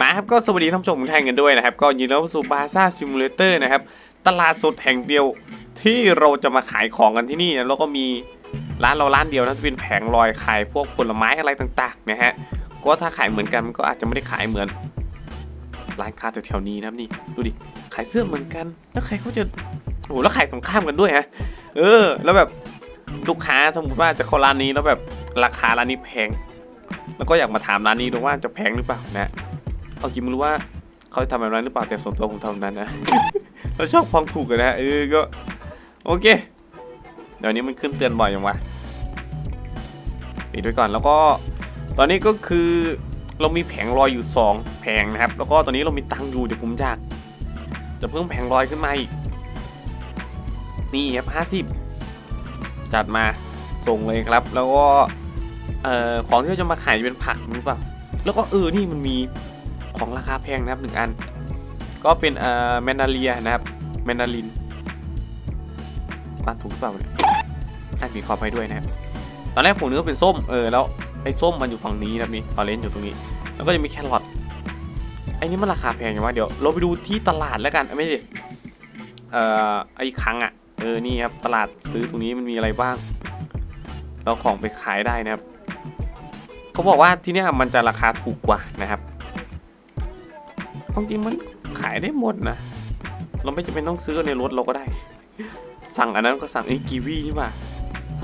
มาครับก็สวัสดีท่านผู้ชมทุกท่านกันด้วยนะครับ ก็ยินดีต้อนรับสู่บาซ่าซิมูเลเตอร์นะครับ ตลาดสดแห่งเดียวที่เราจะมาขายของกันที่นี่นะแล้วก็มีร้านเราร้านเดียวนะจะเป็นแผงลอยขายพวกผลไม้อะไรต่างๆนะฮะก็ถ้าขายเหมือนกันมันก็อาจจะไม่ได้ขายเหมือน ร้านค้าแถวๆนี้นะครับนี่ดูดิขายเสื้อเหมือนกัน แล้วใครเขาจะโอ้โหแล้วขายตรงข้ามกันด้วยฮะเออ แล้วแบบลูกค้าสมมติว่าจะเข้าร้านนี้แล้วแบบราคาร้านนี้แพง แล้วก็อยากมาถามร้านนี้ดูว่าจะแพงหรือเปล่านะ เอาจริงไม่รู้ว่าเขาจะทำแบบนั้นหรือเปล่าแต่ส่วนตัวผมทำแบบนั้นนะเราชอบฟังถูกกันนะเออก็โอเค เดี๋ยวนี้มันขึ้นเตือนบ่อยอย่างวะปิดไว้ก่อนแล้วก็ตอนนี้ก็คือเรามีแผงลอยอยู่ 2 แผงนะครับ แล้วก็ตอนนี้เรามีตังค์อยู่เดี๋ยวผมจะจะเพิ่มแผงลอยขึ้นมาอีกนี่ครับห้าสิบจัดมาส่งเลยครับ แล้วก็เอ่อของที่เราจะมาขายเป็นผักหรือเปล่าแล้วก็เออนี่มันมี ของราคาแพงนะครับหนึ่งอัน ก็เป็นเอ่อแมนดาเลียนะครับแมนดาลินอ่านถูกเปล่าเนี่ยอ่านมีขอไปด้วยนะครับตอนแรกผมนึกว่าเป็นส้มเออแล้วไอ้ส้มมันอยู่ฝั่งนี้นะครับนี่ออเรนจ์อยู่ตรงนี้ แล้วก็จะมีแครอทไอ้นี่มันราคาแพงอย่างวะเดี๋ยวเราไปดูที่ตลาดแล้วกันไม่ใช่เอ่อไอ้ครั้งอะเออนี่ครับตลาดซื้อตรงนี้มันมีอะไรบ้างแล้วของไปขายได้นะครับเขาบอกว่าที่นี่มันจะราคาถูกกว่านะครับ ความจริงมันขายได้หมดนะ เราไม่จำเป็นต้องซื้อในรถเราก็ได้ สั่งอันนั้นก็สั่งไอ้กีวีนี่ป่ะ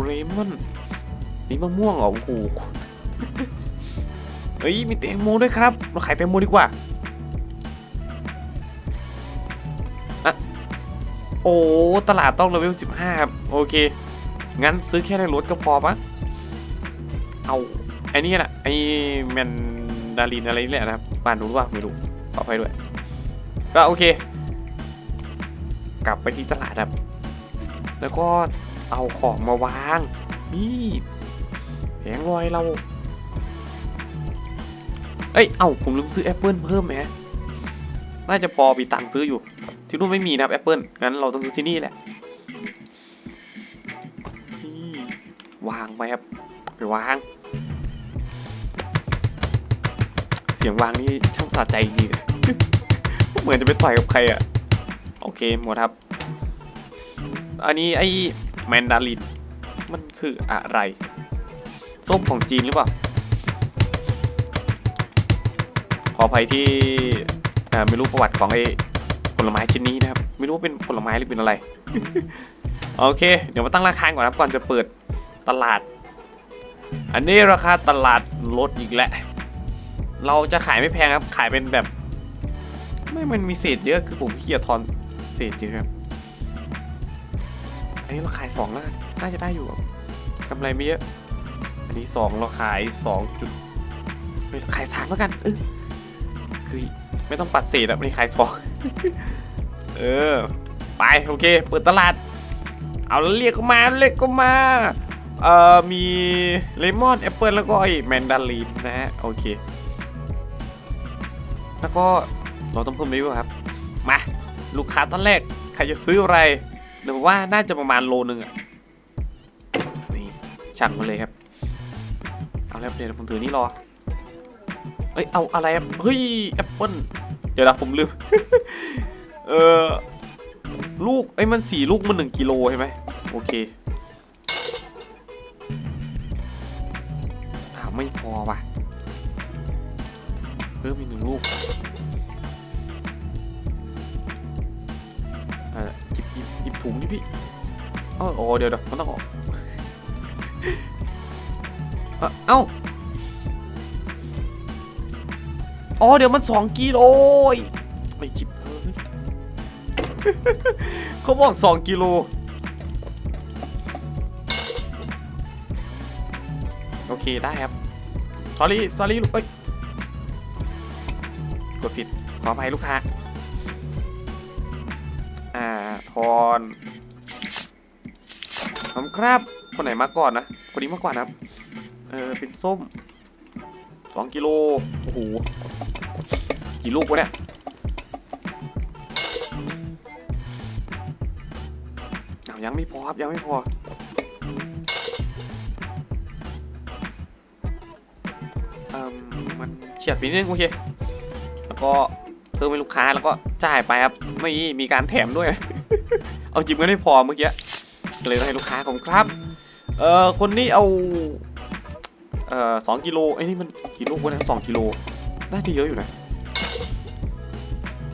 เรมอนนี่มะม่วงเหรอโอ้โหเฮ้ยมีแตงโมด้วยครับ เราขายแตงโมดีกว่าอะโอ้ตลาดต้องเลเวล15ครับโอเค งั้นซื้อแค่ในรถก็พอปะเอาไอ้นี่แหละไอ้แมนดารินอะไรนี่แหละนะครับบ้านรู้ว่าไม่รู้ ขอไปด้วย ก็โอเค กลับไปที่ตลาดครับ แล้วก็เอาของมาวาง นี่แผงลอยเรา เอ้ย เอ้า ผมลืมซื้อแอปเปิลเพิ่มไหมน่าจะพอมีตังค์ซื้ออยู่ ที่นู่นไม่มีนะครับแอปเปิลงั้นเราต้องซื้อที่นี่แหละนี่วางไปครับไปวาง เสียงวางนี่ช่างสะใจจริงๆ เหมือนจะไปต่อยกับใครอะโอเคหมดครับ อันนี้ไอ้แมนดารินมันคืออะไร ส้มของจีนหรือเปล่า ขออภัยที่ไม่รู้ประวัติของไอ้ผลไม้ชนิดนี้นะครับ ไม่รู้ว่าเป็นผลไม้หรือเป็นอะไร โอเค เดี๋ยวมาตั้งราคาก่อนครับก่อนจะเปิดตลาด อันนี้ราคาตลาดลดอีกแล้วเราจะขายไม่แพงครับ ขายเป็นแบบ ไม่มันมีเศษเยอะคือผมเกียจทอนเศษเยอะครับ อันนี้เราขายสองแล้วนน่าจะได้อยู่กำไรไม่เยอะ อันนี้สองเราขายสองจุดเราขายสามแล้วกันเออคือไม่ต้องปัดเศษอะไม่ขายสองเออ ไปโอเค เปิดตลาด เอาแล้วเรียกก็มาเรียกก็มาเอ่อมีเลมอนแอปเปิลแล้วก็ไอ้แมนดารินนะฮะโอเค แล้วก็ เราต้องเพิ่มรีวิวครับ มา ลูกค้าตอนแรก ใครจะซื้ออะไรเดี๋ยวว่าน่าจะประมาณโลนึงอะ นี่ช่างมาเลยครับ เอาแล้วเดี๋ยวผมถือนี่รอเอ้ย เอาอะไรอะเฮ้ยแอปเปิลเดี๋ยวนะผมลืม เออลูกไอ้มันสี่ลูกมันหนึ่งกิโลใช่ไหมโอเคอ้าวไม่พอว่ะเพิ่มอีกหนึ่งลูก ออหยิบหยิบหยิบถุงนี่พี่อ้าโอ้เดี๋ยวเดี๋ยวมันต้องออกเอ้าอ๋อเดี๋ยวมันสองกิโลไม่จิบเอ้ยเขาบอกสองกิโลโอเคได้ครับ sorry sorry ลูกเอ้ย กดผิด ขออภัยลูกค้า ทอนขอบคุณครับ คนไหนมาก่อนนะ คนนี้มาก่อนนะเออเป็นส้มสองกิโล โอ้โห กี่ลูกวะเนี่ย ยังไม่พอครับ ยังไม่พอ เอ่มมันเฉียดไปนิดนึงโอเค แล้วก็เพิ่มให้ลูกค้าแล้วก็จ่ายไปครับ ไม่มีการแถมด้วย เอาจิบกันไม่พอเมื่อกี้เลยให้ลูกค้าผมครับเอ่อคนนี้เอาเอ่อสองกิโลไอ้นี่มันกี่ลูกวะนะสองกิโลน่าจะเยอะอยู่นะ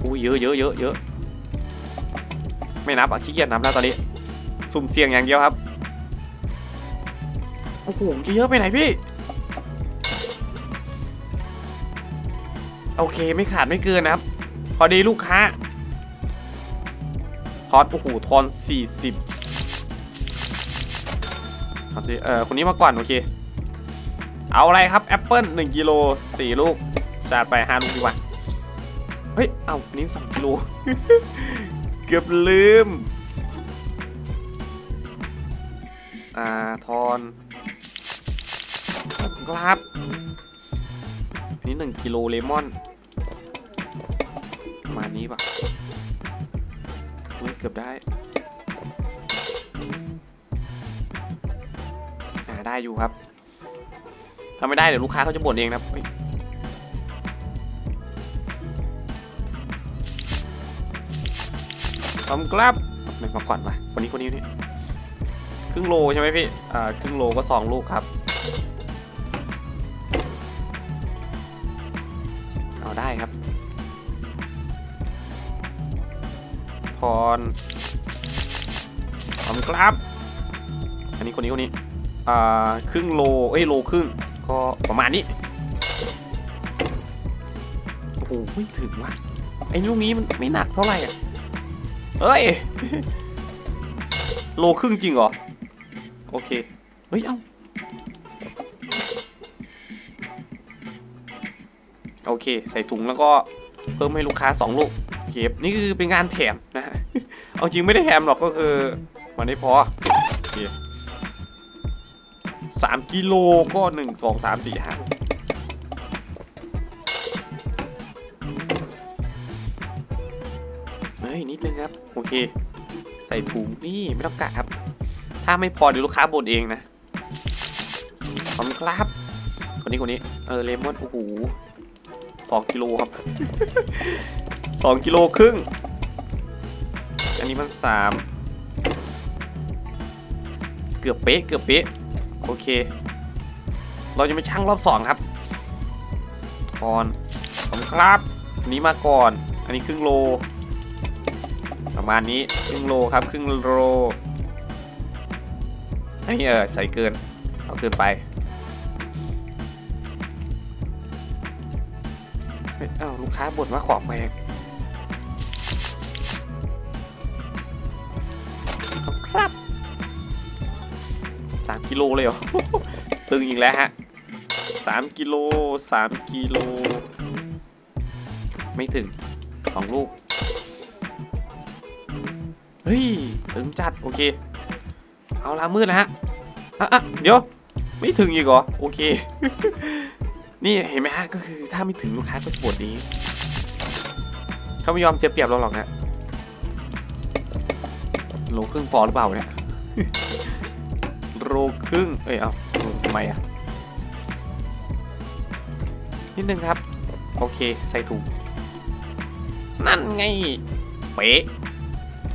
อุ้ยเยอะเยอะเยอะเยอะไม่นับอะขี้เกียจนับแล้วตอนนี้สุ่มเสี่ยงอย่างเดียวครับโอ้โหเยอะไปไหนพี่โอเคไม่ขาดไม่เกินนะครับ พอดีลูกค้า ทอนโอ้โหทอนสี่สิบเอ่อคนนี้มาก่อนโอเค เอาอะไรครับแอปเปิ้ลหนึ่งกิโลสี่ลูกสาดไปห้าลูกดีกว่า เฮ้ย เอาอันนี้สองกิโล เกือบลืม อ่า ทอนครับอันนี้หนึ่งกิโลเลมอนประมาณนี้ป่ะ เกือบได้อ่าได้อยู่ครับถ้าไม่ได้เดี๋ยวลูกค้าเขาจะบ่นเองนะครับเฮ้ยขอบคุณครับหนึ่มาก่อนมาคนนี้คนนี้นี่ครึ่งโลใช่ไหมพี่ อ่า ครึ่งโลก็สองลูกครับ อนอบคุณครับอันนี้คนนี้คนนี้อ่าครึ่งโลเอ้ยโลครึ่งก็ประมาณนี้โอ้โหไม่ถึงว่ะไอ้ลูกนี้มันไม่หนักเท่าไหร่อะเอ้ยโลครึ่งจริงเหรอ โอเค เฮ้ย เอ้าโอเค ใส่ถุงแล้วก็เพิ่มให้ลูกค้า 2 ลูก โอเคนี่คือเป็นงานแถมนะฮะเอาจริงไม่ได้แถมหรอกก็คือมันไม่พอสามกิโลก็หนึ่งสองสามสี่ห้าเฮ้ยนิดนึงครับ โอเค ใส่ถุงนี่ไม่ต้องกะครับ ถ้าไม่พอเดี๋ยวลูกค้าบ่นเองนะขอบคุณครับ คนนี้คนนี้ เออเลมอนโอ้โหสองกิโลครับ สองกิโลครึ่ง อันนี้มันสามเกือบเป๊ะเกือบเป๊ะโอเค เราจะไปชั่งรอบสองครับทอนขอบครับอันนี้มาก่อน อันนี้ครึ่งโล ประมาณนี้ครึ่งโลครับครึ่งโลอันนี้เออใส่เกินเอาเกินไปเอ้าลูกค้าบ่นว่าของแพง โลเลยเหรอ ตึงอีกแล้วฮะสามกิโลสามกิโล ไม่ถึงสองลูก เฮ้ย ตึงจัด โอเค เอาละมืดแล้วฮะอะอะเดี๋ยว ไม่ถึงอีกเหรอ โอเค นี่เห็นไหมฮะ ก็คือถ้าไม่ถึงลูกค้าก็จะปวดนี้ เขาไม่ยอมเสียเปรียบเราหรอกนะโลครึ่งพอหรือเปล่าเนี่ย โลครึ่ง เอ้ย เอาทำไมอะนิดนึงครับ โอเค ใส่ถุงนั่นไง เป๊ะ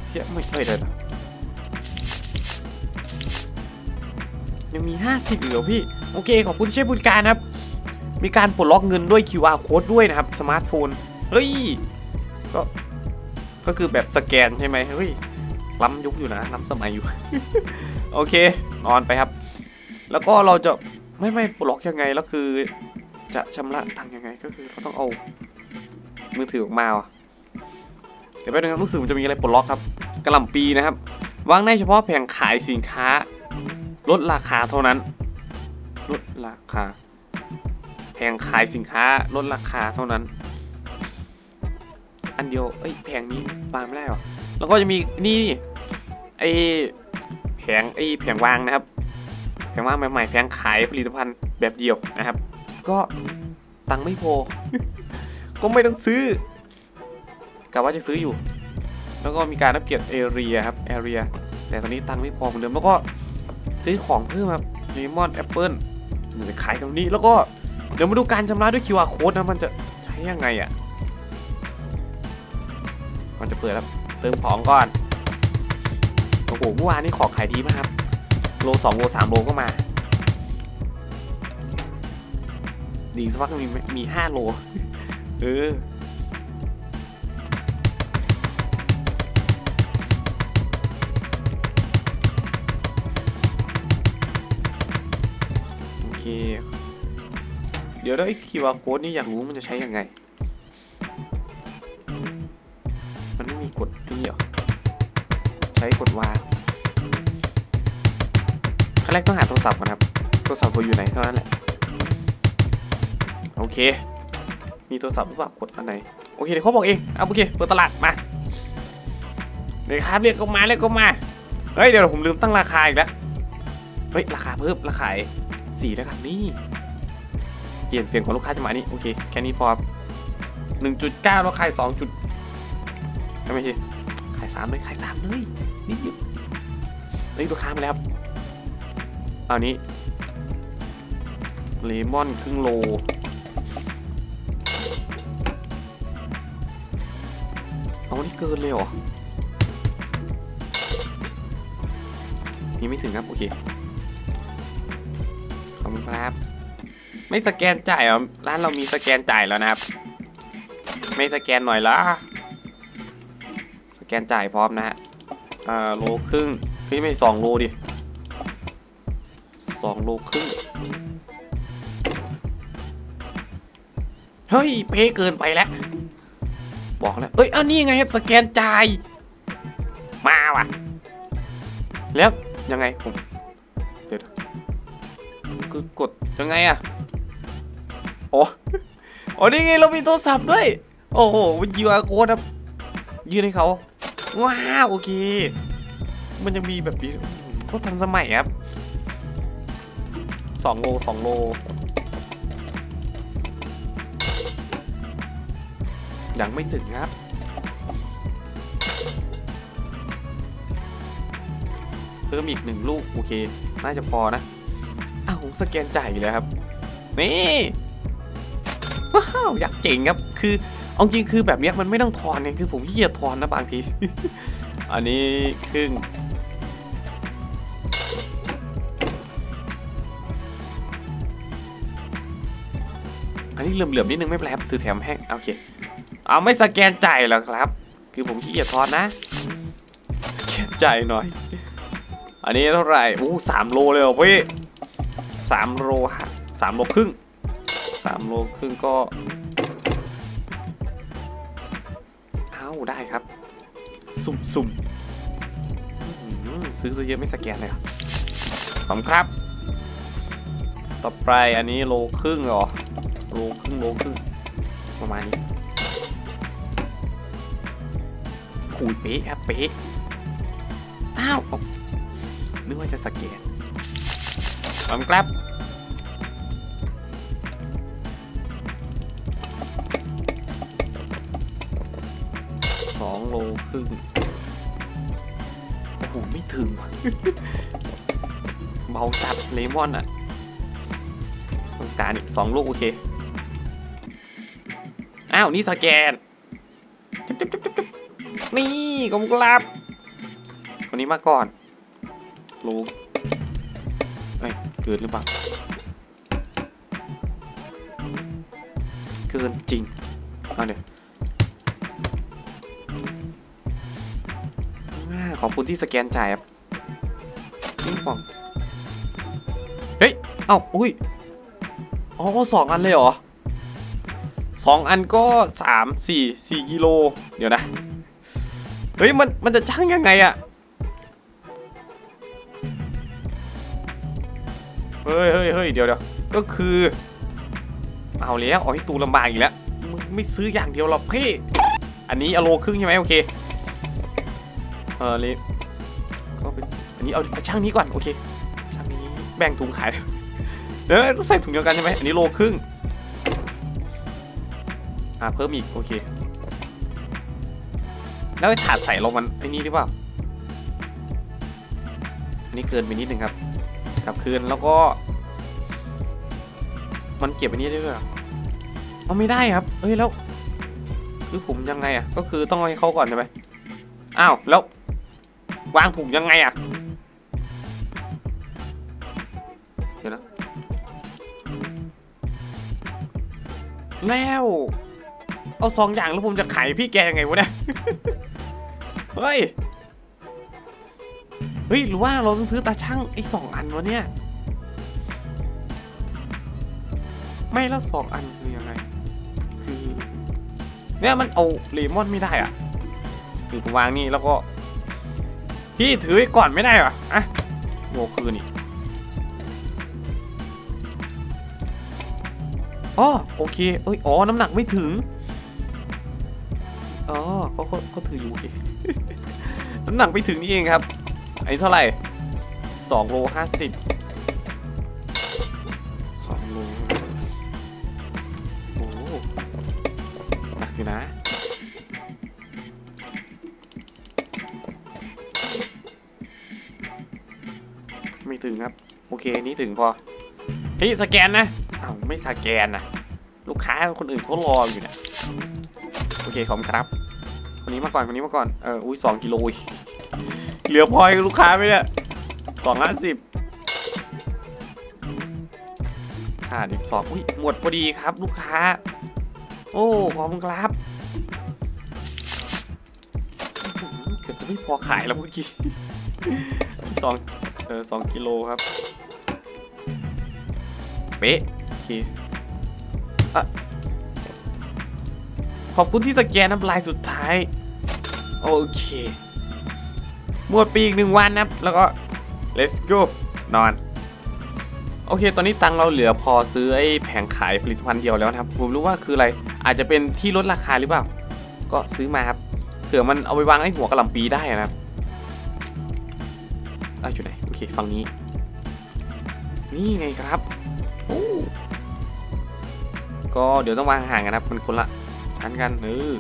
เสียไม่เอ้ยเดี๋ยวนะยังมี 50อีกเหรอพี่ โอเค ขอบคุณที่ใช้บริการครับ มีการปลดล็อกเงินด้วย QR code ด้วยนะครับ สมาร์ทโฟน เฮ้ย ก็ ก็คือแบบสแกนใช่ไหมเฮ้ยล้ำยุคอยู่นะล้ำสมัยอยู่ โอเค นอนไปครับ แล้วก็เราจะไม่ไม่ปลดล็อกยังไงแล้วคือ จะชำระตังยังไงก็คือเราต้องเอามือถือออกมาเดี๋ยวแป๊บนึงครับรู้สึกมันจะมีอะไรปลดล็อกครับกระหล่ำปีนะครับวางในเฉพาะแผงขายสินค้า ลดราคาเท่านั้น ลดราคา แผงขายสินค้าลดราคาเท่านั้น อันเดียวเอ้ยแผงนี้วางไม่ได้หรอแล้วก็จะมีนี่ไอ แผงไอ้แผงวางนะครับ แผงวางใหม่ๆแผงขายผลิตภัณฑ์แบบเดียวนะครับ ก็ตังไม่พอ ก็ไม่ต้องซื้อกะว่าจะซื้ออยู่ แล้วก็มีการอัปเกรดเอเรียครับเอเรียแต่ตอนนี้ตังไม่พอเหมือนเดิมแล้วก็ซื้อของเพิ่มครับเลมอนแอปเปิ้ลเดี๋ยวจะขายตรงนี้แล้วก็เดี๋ยวมาดูการชำระด้วย QR code นะมันจะใช้ยังไงอะ่ะ มันจะเปิดแล้วเติมของก่อน โอ้โหเมื่อวานนี้ของขายดีมากครับ โลสองโลสามโลก็มา ดีสักพักมีมีห้าโล เออโอเคเดี๋ยวแล้วไอ้ QR code นี่อยากรู้มันจะใช้ยังไง แรกต้องหาโทรศัพท์ก่อนครับ โทรศัพท์เราอยู่ไหนเท่านั้นแหละ โอเค มีโทรศัพท์หรือเปล่ากดอันไหน โอเคเดี๋ยวเขาบอกเองเอาโอเคเปิดตลาดมาเดี๋ยวครับเรียกก็มาเรียกก็มา เฮ้ยเดี๋ยวผมลืมตั้งราคาอีกแล้ว เฮ้ยราคาเพิ่มราคาสี่แล้วครับนี่ เปลี่ยนเปลี่ยนของลูกค้าจะมานี่โอเคแค่นี้พอหนึ่งจุดเก้าแล้วขายสองจุดไม่ใช่ขายสามเลยขายสามเลยนี่เดียวเฮ้ยลูกค้ามาแล้วครับ เอานี้เลมอนครึ่งโล เอานี่เกินเลยเหรอ นี่ไม่ถึงครับ โอเค ขอบคุณครับ ไม่สแกนจ่ายเหรอ ร้านเรามีสแกนจ่ายแล้วนะครับ ไม่สแกนหน่อยละสแกนจ่ายพร้อมนะฮะ อ่า โลครึ่งเฮ้ยไม่สองโลดิ สองโลครึ่ง เฮ้ยเป๊ะเกินไปแล้ว บอกแล้ว เอ้ย อันนี้ไงครับ สแกนจ่าย มาว่ะ แล้ว ยังไงผม เดี๋ยวคือกด ยังไงอะโอ้อนี่ไง เรามีโทรศัพท์ด้วย โอ้โหมันยูอาร์โค้ดครับ ยืนให้เขา ว้าว โอเค มันยังมีแบบนี้ก็ทันสมัยครับ สองโลสองโลยังไม่ถึงครับ เพิ่มอีกหนึ่งลูก โอเค น่าจะพอนะ อ้าวสแกนจ่ายอยู่แล้วครับ นี่ ว้าว อยากเก่งครับ คือเอาจริงคือแบบนี้มันไม่ต้องทอนเนี่ยคือผมขี้เกียจทอนนะบางที อันนี้ครึ่ง นนี้เหลื่อมๆนิดนึงไม่เป็นไรครับถือแถมแห้งโอเคเอาไม่สแกนจ่ายหรอครับ คือผมขี้เกียจทอนนะสแกนจ่ายหน่อย อันนี้เท่าไหร่อู้สามโลเลยเหรอพี่สามโลฮะสามโลครึ่งสามโลครึ่งก็เอาได้ครับ สุ่มสุ่มซื้อซะเยอะไม่สแกนเลยเหรอขอบคุณครับ ต่อไปอันนี้โลครึ่งเหรอ โลครึ่งโลครึ่งประมาณนี้ขูดเป๊ะครับเป๊ะอ้าวนึกว่าจะสแกนขอบคุณครับสองโลครึ่งโอ้โหไม่ถึง เบาจัดเลมอนอะ ต้องการอีกสองลูกโอเค อ้าวนี่สแกนจุ๊บจุ๊บจุ๊บจุ๊บนี่ขอบคุณครับคนนี้มาก่อนรู้เอ้ยเกินหรือเปล่าเกินจริงเอาเดี๋ยวขอบคุณที่สแกนจ่ายครับนี่ฟองเฮ้ย เอ้า อุ้ย อ๋อสองอันเลยเหรอ สองอันก็สามสี่สี่กิโล เดี๋ยวนะ เฮ้ย มัน มันจะช่างยังไงอะเฮ้ยเฮ้ยเฮ้ยเดี๋ยวเดี๋ยวก็คือ เอาแล้วเอาให้ตูลำบากอีกแล้วมึงไม่ซื้ออย่างเดียวหรอกพี่ อันนี้อโลครึ่งใช่ไหมโอเค เออเลยก็เป็น อันนี้เอาช่างนี้ก่อนโอเค ช่างนี้แบ่งถุงขาย เดี๋ยวต้องใส่ถุงเดียวกันใช่ไหมอันนี้โลครึ่ง อ่าเพิ่มอีกโอเค แล้วถาดใส่ลงมันไอ้นี่หรือเปล่าอันนี้เกินไปนิดนึงครับกลับคืนแล้วก็ มันเก็บอันนี้ได้ด้วยเอาไม่ได้ครับเอ้ยแล้ว คือผมยังไงอะ ก็คือต้องเอาให้เขาก่อนใช่ไหมอ้าวแล้ว วางถุงยังไงอะเดี๋ยวนะแล้ว เอาสองอย่างแล้วผมจะขายพี่แกยังไงวะเนี่ย เฮ้ย เฮ้ยหรือว่าเราต้องซื้อตาช่างไอ้สองอันวะเนี่ย ไม่แล้วสองอันคือยังไง คือ เนี่ยมันเอาเลมอนไม่ได้อะถือผมวางนี่แล้วก็ พี่ถือไว้ก่อนไม่ได้เหรออะโง่คือนี่อ๋อโอเค เอ้ย อ๋อ น้ำหนักไม่ถึง อ๋อเขาเขาเขาถืออยู่โอเคน้ำหนักไม่ถึงนี่เองครับ อันนี้เท่าไหร่สองโลห้าสิบสองโลโอ้หนักอยู่นะไม่ถึงครับ โอเคอันนี้ถึงพอเฮ้ยสแกนนะอ้าวไม่สแกนนะลูกค้าคนอื่นเขารออยู่เนะโอเคขอบคุณครับ นนี้มาก่อนคนนี้มาก่อน เออ อุ้ยสองกิโลอีกเหลือพอยกับลูกค้าไหมเนี่ยสองห้าสิบขาดอีกสองอุ้ยหมดพอดีครับลูกค้า โอ้ขอบคุณครับอื้อหือเกือบจะไม่พอขายแล้วเมื่อกี้สองเออสองกิโลครับ เป๊ะโอเคอะขอบคุณที่สแกนน้ำลายสุดท้าย โอเคหมดไปอีกหนึ่งวันนะครับ แล้วก็ let's go นอน โอเค ตอนนี้ตังเราเหลือพอซื้อไอ้แผงขายผลิตภัณฑ์เดียวแล้วนะครับ ผมรู้ว่าคืออะไร อาจจะเป็นที่ลดราคาหรือเปล่า ก็ซื้อมาครับ เผื่อมันเอาไปวางไอ้หัวกระหล่ำปีได้นะครับอะอยู่ไหน โอเค ฝั่งนี้ นี่ไงครับ โอ้ก็เดี๋ยวต้องวางห่างกันนะครับมันคนละชั้นกันเออ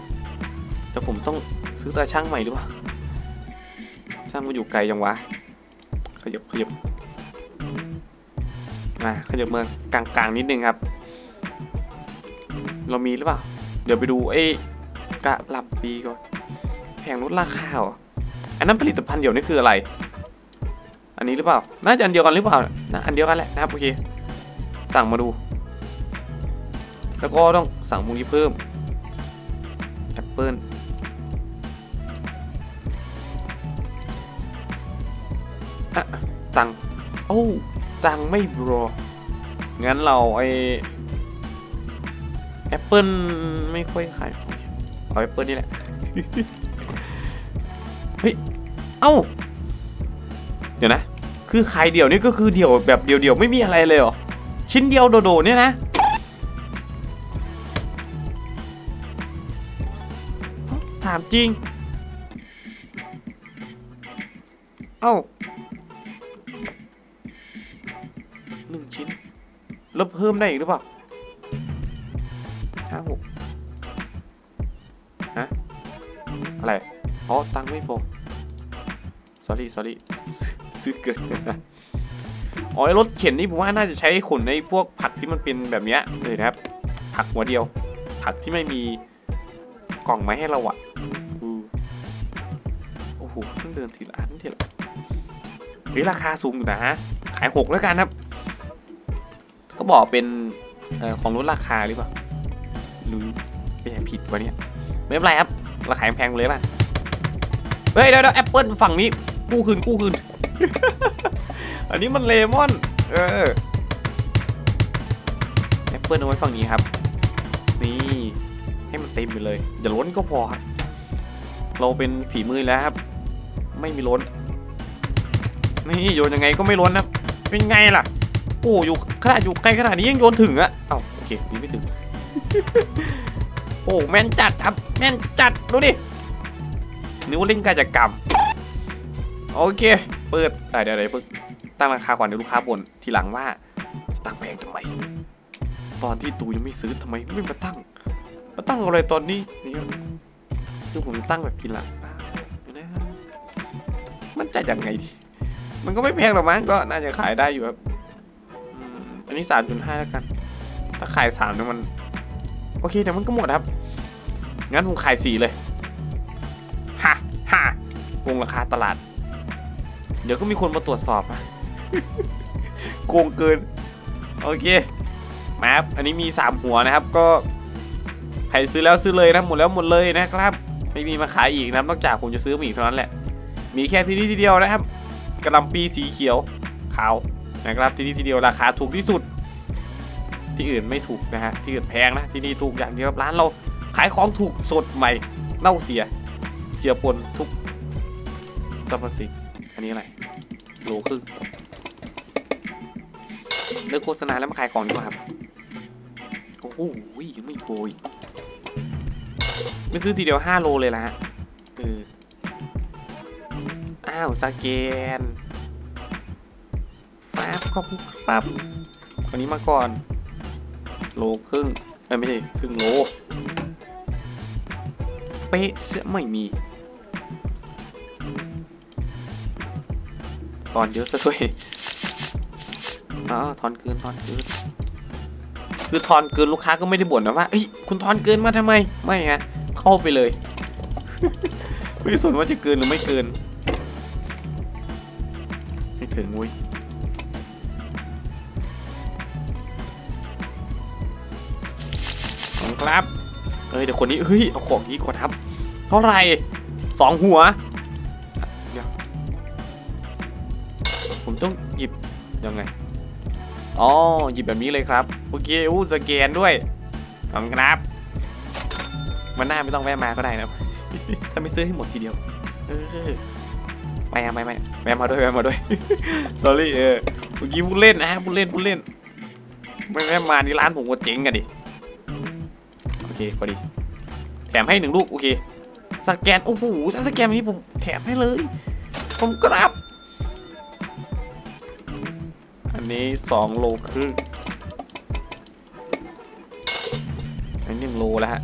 แต่ผมต้อง ซื้อตาช่างใหม่หรือเปล่าช่างมาอยู่ไกลจังวะ ขยับขยับมาขยับเมืองกลางๆนิดนึงครับ เรามีหรือเปล่า เดี๋ยวไปดูไอ้กระหลับปีก่อนแพงลดราคาเหรออันนั้นผลิตภัณฑ์เดี๋ยวนี่คืออะไร อันนี้หรือเปล่า น่าจะอันเดียวกันหรือเปล่านะอันเดียวกันแหละนะครับโอเค สั่งมาดู แล้วก็ต้องสั่งพวกนี้เพิ่มแอปเปิล อะตังโอ้ตังไม่รอ งั้นเราไอแอปเปิลไม่ค่อยขายเอาแอปเปิลนี่แหละ เฮ้ย เอ้า เดี๋ยวนะ คือขายเดี่ยวนี่ก็คือเดี่ยวแบบเดี่ยวๆไม่มีอะไรเลยเหรอ ชิ้นเดียวโดดๆเนี่ยนะถามจริง เอ้า แล้วเพิ่มได้อีกหรือเปล่าห้าหกฮะ อะไร อ๋อ ตังค์ไม่พอ sorry sorry ซื้อเกินอ๋อไอ้รถเข็นนี่ผมว่าน่าจะใช้ขนในพวกผักที่มันเป็นแบบเนี้ยเลยนะครับ ผักหัวเดียว ผักที่ไม่มีกล่องไม้ให้เราอะอือโอ้โหเพิ่งเดินทีละอันทีละเฮ้ยราคาสูงอยู่นะฮะขายหกแล้วกันครับ ก็บอกเป็นอของลดราคาหรือเปล่าหรือไม่ใช่ผิดวะเนี่ยไม่เป็นไรครับราคาแพงเลยป่ะเฮ้ยเดี๋ยวแอปเปิลฝั่งนี้กู้คืนกู้คืน อันนี้มันเลมอน เออแอปเปิลเอาไว้ฝั่งนี้ครับ นี่ให้มันเต็มไปเลยอย่าล้นก็พอครับ เราเป็นฝีมือแล้วครับ ไม่มีล้น นี่โยนยังไงก็ไม่ล้นนะครับเป็นไงล่ะ โอ้อยู่ขนาดอยู่ไกลขนาดนี้ยังโยนถึงอะเอ้าโอเคนี่ไม่ถึง โอ้แม่นจัดครับ แม่นจัดดูดินึกว่าเล่นกิจกรรมโอเค เปิดเดี๋ยวเดี๋ยวเพิ่งตั้งราคาก่อนเดี๋ยวลูกค้าบ่นทีหลังว่าจะตั้งแพงทำไมตอนที่ตูยังไม่ซื้อทำไมไม่มาตั้ง มาตั้งอะไรตอนนี้นี่คือผมตั้งแบบกินละอ้าวเดี๋ยวนะมันจะยังไงดีมันก็ไม่แพงหรอกมั้งก็น่าจะขายได้อยู่ครับ นนี้สามจุดห้าแล้วกัน ถ้าขายสามเนี่ยมัน โอเคเดี๋ยวมันก็หมดครับ งั้นผมขายสี่เลยฮ่าฮ่าโกงราคาตลาด เดี๋ยวก็มีคนมาตรวจสอบอะโกงเกิน โอเคมาครับอันนี้มี3หัวนะครับ ก็ใครซื้อแล้วซื้อเลยนะหมดแล้วหมดเลยนะครับ ไม่มีมาขายอีกนะนอกจากผมจะซื้อมาอีกเท่านั้นแหละ มีแค่ที่นี่ทีเดียวนะครับกระลำปีสีเขียวขาว นะครับที่นี่ทีเดียวราคาถูกที่สุด ที่อื่นไม่ถูกนะฮะที่อื่นแพงนะที่นี่ถูกอย่างเดียวร้านเราขายของถูกสดใหม่เน่าเสียเจียปนทุกสรรพสิ่งอันนี้อะไรโลครึ่งเลิกโฆษณาแล้วมาขายของดีกว่าครับโอ้โหยังไม่โปรยไม่ซื้อทีเดียว 5 โลเลยละฮะเอออ้าวสแกน ขอบคุณครับคนนี้มาก่อน โลครึ่งไม่ใช่ครึ่งโลเป๊ะเสียไม่มี ตอนเยอะซะด้วยอ๋อทอนเกินทอนเกินคือทอนเกินลูกค้าก็ไม่ได้บ่นนะว่าเอ้ยคุณทอนเกินมาทำไมไม่ฮะเข้าไปเลย ไม่สนว่าจะเกินหรือไม่เกินไม่ถึงเว้ย ครับเอ้ยเดี๋ยวคนนี้เฮ้ยเอาของนี้ก่อนครับ เท่าไหร่สองหัวเดี๋ยวผมต้องหยิบยังไงอ๋อหยิบแบบนี้เลยครับโอเคอู้สแกนด้วยขอบคุณครับ มันหน้าไม่ต้องแวะมาก็ได้นะถ้าไม่ซื้อให้หมดทีเดียวเออไม่ะไม่ไม่แวะมาด้วยแวะมาด้วย sorry เออเมื่อกี้พูดเล่นนะฮะพูดเล่นพูดเล่นไม่แวะมานี่ร้านผมก็เจ๊งกันดิ พอดี แถมให้หนึ่งลูก โอเค สแกน โอ้โหถ้าสแกนนี้ผมแถมให้เลย ผมกรับ อันนี้สองโลครึ่งอันนี้หนึ่งโลแล้วฮะ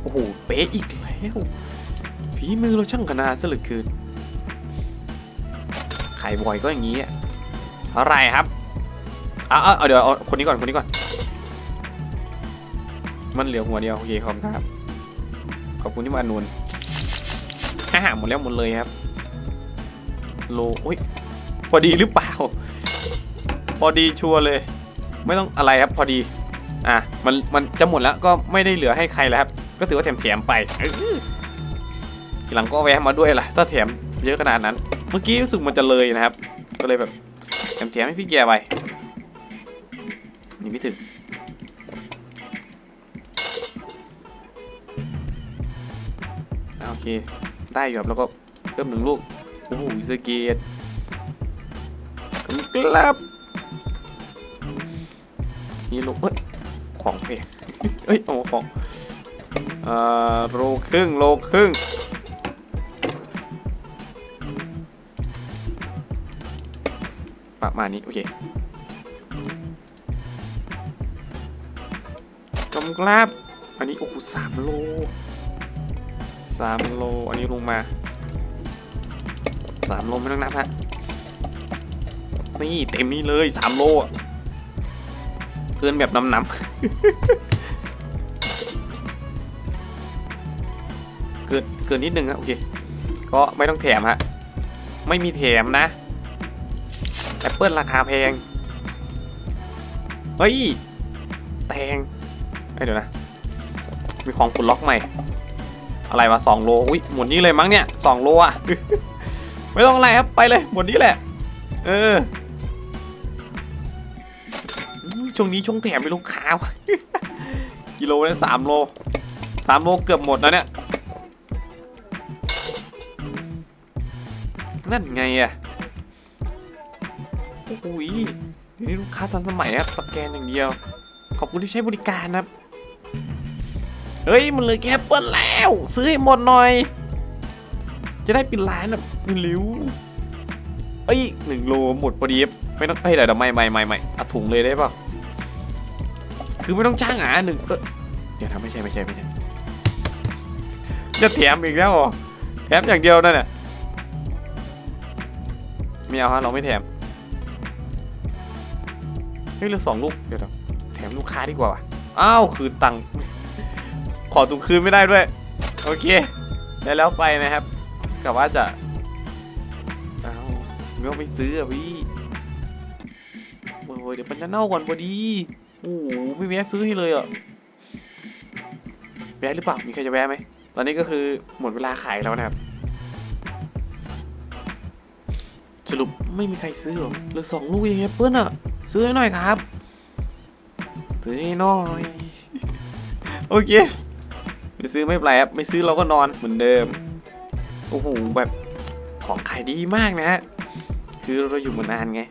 โอ้โห เป๊ะอีกแล้วฝีมือเราช่างขนาดซะเหลือเกินขายบ่อยก็อย่างนี้ อะไรครับเอาเอาเอาเดี๋ยวเอาคนนี้ก่อน คนนี้ก่อน มันเหลือหัวเดียวโอเคขอบคุณครับ ขอบคุณที่มาอนุนอาหารหมดแล้วหมดเลยครับ โลโอ้ยพอดีหรือเปล่า พอดีชัวร์เลย ไม่ต้องอะไรครับพอดี อะมันมันจะหมดแล้วก็ไม่ได้เหลือให้ใครแล้วครับ ก็ถือว่าแถมๆไปทีหลังก็แวะมาด้วยล่ะถ้าแถมเยอะขนาดนั้น เมื่อกี้รู้สึกมันจะเลยนะครับ ก็เลยแบบแถมๆให้พี่แกไปนี่ไม่ถึง เค ได้อยู่ครับแล้วก็เพิ่มหนึ่งลูก โอ้โหสเกตครับนี่ลูกเอ้ยของเพเอ้ยโอ้ของเอ่อโลครึ่งโลครึ่งประมาณนี้โอเคกำครับ อันนี้โอ้โหสามโล สามโล อันนี้ลงมาสามโลไม่ต้องนับฮะ นี่เต็มนี่เลยสามโลเกินแบบนำนำเกินเกินนิดนึงนะโอเค ก็ไม่ต้องแถมฮะ ไม่มีแถมนะแอปเปิลราคาแพง เฮ้ย แตงเเดี๋ยวนะ มีของขุดล็อกใหม่ อะไรวะสองโลอุ้ยหมดนี้เลยมั้งเนี่ยสองโลอะไม่ต้องอะไรครับไปเลยหมดนี้แหละ เออช่วงนี้ช่วงแถมไม่ลูกค้ากิโลได้สามโลสามโลเกือบหมดแล้วเนี่ยนั่นไงอะโอ้ยนี้ลูกค้าทันสมัยครับสแกนอย่างเดียว ขอบคุณที่ใช้บริการนะครับ เฮ้ยมันเหลยแค่เปิดแล้ว ซื้อให้หมดหน่อย จะได้ปิดร้านแบบเร็วเอ้ยหนึ่งโลหมดพอดีไม่ต้องเอ้ยเดี๋ยวดี๋ยวไม่ไม่ไม่ไม่เอาถุงเลยได้ปะคือไม่ต้องจ้างอะหนึ่งเออเดี๋ยวทำไม่ใช่ไม่ใช่ไม่ใช่จะแถมอีกแล้วเหรอแถมอย่างเดียวนั่นน่ะไม่เอาฮะเราไม่แถมเฮ้ยเหลือสองลูกเดี๋ยวดำแถมลูกค้าดีกว่าอ้าวคืนตังค์ ขอถุงคืนไม่ได้ด้วย โอเค ได้แล้วไปนะครับกะว่าจะเอาไม่ต้องไปซื้ออะพี่โอ้ยเดี๋ยวมันจะเน่าก่อนพอดี โอ้โหไม่แวะซื้อให้เลยอะแวะหรือเปล่า มีใครจะแวะไหม ตอนนี้ก็คือหมดเวลาขายแล้วนะครับ สรุปไม่มีใครซื้อหรอเหลือสองลูกเองแอปเปิ้ลอะ ซื้อให้หน่อยครับ ซื้อให้หน่อย โอเค ไม่ซื้อไม่เป็นไรครับไม่ซื้อเราก็นอนเหมือนเดิมโอ้โหแบบของขายดีมากนะฮะคือเราอยู่มานานไง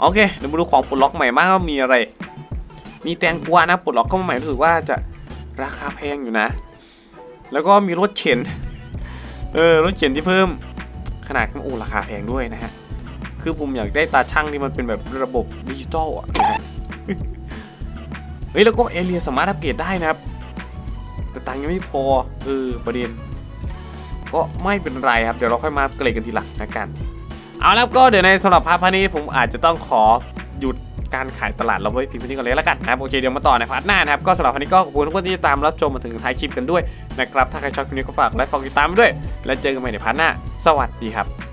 โอเคเดี๋ยวมาดูของปลดล็อกใหม่มากว่ามีอะไร มีแตงกวานะปลดล็อกเข้ามาใหม่รู้สึกว่าจะราคาแพงอยู่นะ แล้วก็มีรถเข็นเออรถเข็นที่เพิ่มขนาดโอ้ราคาแพงด้วยนะฮะคือผมอยากได้ตาช่างที่มันเป็นแบบระบบดิจิตอลอะนะฮะเฮ้ยแล้วก็เอเรียสามารถอัปเกรดได้นะครับ แต่ตังค์ยังไม่พอเออประเด็น ก็ไม่เป็นไรครับ เดี๋ยวเราค่อยมาเกรดกันทีหลังนะกัน เอาแล้วก็เดี๋ยวในสำหรับพาร์ทพนี้ผมอาจจะต้องขอหยุดการขายตลาดเราไว้เพียงเท่านี้ก่อนเลยแล้วกันนะครับโอเคเดี๋ยวมาต่อในพาร์ทหน้านะครับก็สำหรับพาร์ทนี้ก็ขอบคุณทุกคนที่ติดตามรับชมมาถึงท้ายคลิปกันด้วยนะครับถ้าใครชอบคลิปนี้ก็ฝากไลค์ฝากติดตามไว้ด้วย แล้วเจอกันใหม่ในพาร์ทหน้า สวัสดีครับ